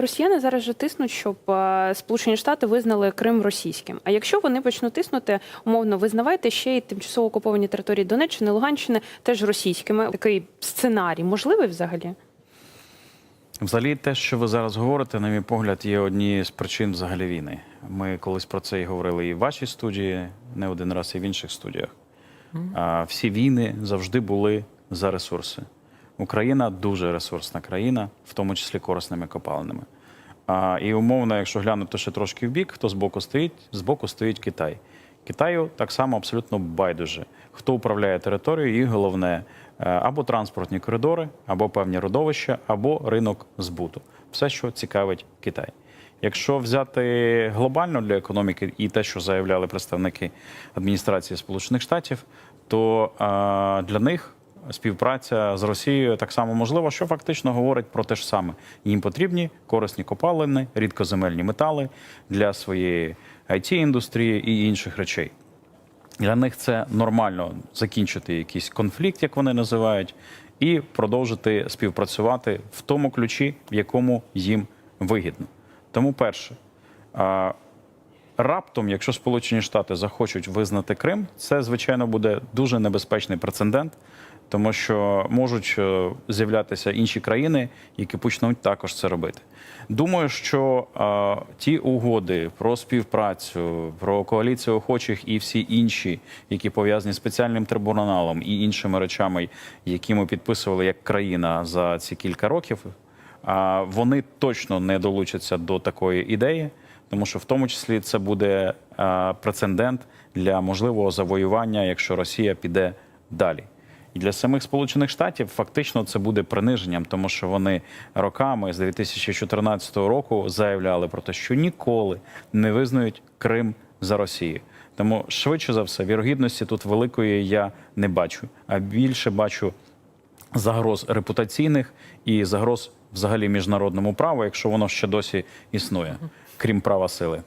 Росіяни зараз же тиснуть, щоб е, Сполучені Штати визнали Крим російським. А якщо вони почнуть тиснути, умовно визнавайте ще й тимчасово окуповані території Донеччини, Луганщини теж російськими. Такий сценарій можливий взагалі? Взагалі, те, що ви зараз говорите, на мій погляд, є однією з причин взагалі війни. Ми колись про це і говорили і в вашій студії, не один раз, і в інших студіях. А, всі війни завжди були за ресурси. Україна дуже ресурсна країна, в тому числі корисними копалинами. А, і умовно, якщо глянути ще трошки в бік, хто збоку стоїть, збоку стоїть Китай. Китаю так само абсолютно байдуже, хто управляє територією, і головне е, або транспортні коридори, або певні родовища, або ринок збуту. Все, що цікавить Китай. Якщо взяти глобально для економіки і те, що заявляли представники адміністрації Сполучених Штатів, то е, для них співпраця з Росією так само можлива, що фактично говорить про те ж саме. Їм потрібні корисні копалини, рідкоземельні метали для своєї it індустрії і інших речей. Для них це нормально закінчити якийсь конфлікт, як вони називають, і продовжити співпрацювати в тому ключі, в якому їм вигідно. Тому, перше, раптом, якщо Сполучені Штати захочуть визнати Крим, це звичайно буде дуже небезпечний прецедент, тому що можуть е, з'являтися інші країни, які почнуть також це робити. Думаю, що е, ті угоди про співпрацю, про коаліцію охочих і всі інші, які пов'язані з спеціальним трибуналом і іншими речами, які ми підписували як країна за ці кілька років, а вони точно не долучаться до такої ідеї, тому що в тому числі це буде а, прецедент для можливого завоювання, якщо Росія піде далі. І для самих Сполучених Штатів фактично це буде приниженням, тому що вони роками з 2014 року заявляли про те, що ніколи не визнають Крим за Росію. Тому швидше за все, вірогідності тут великої я не бачу, а більше бачу загроз репутаційних і загроз взагалі міжнародному праву, якщо воно ще досі існує, крім права сили.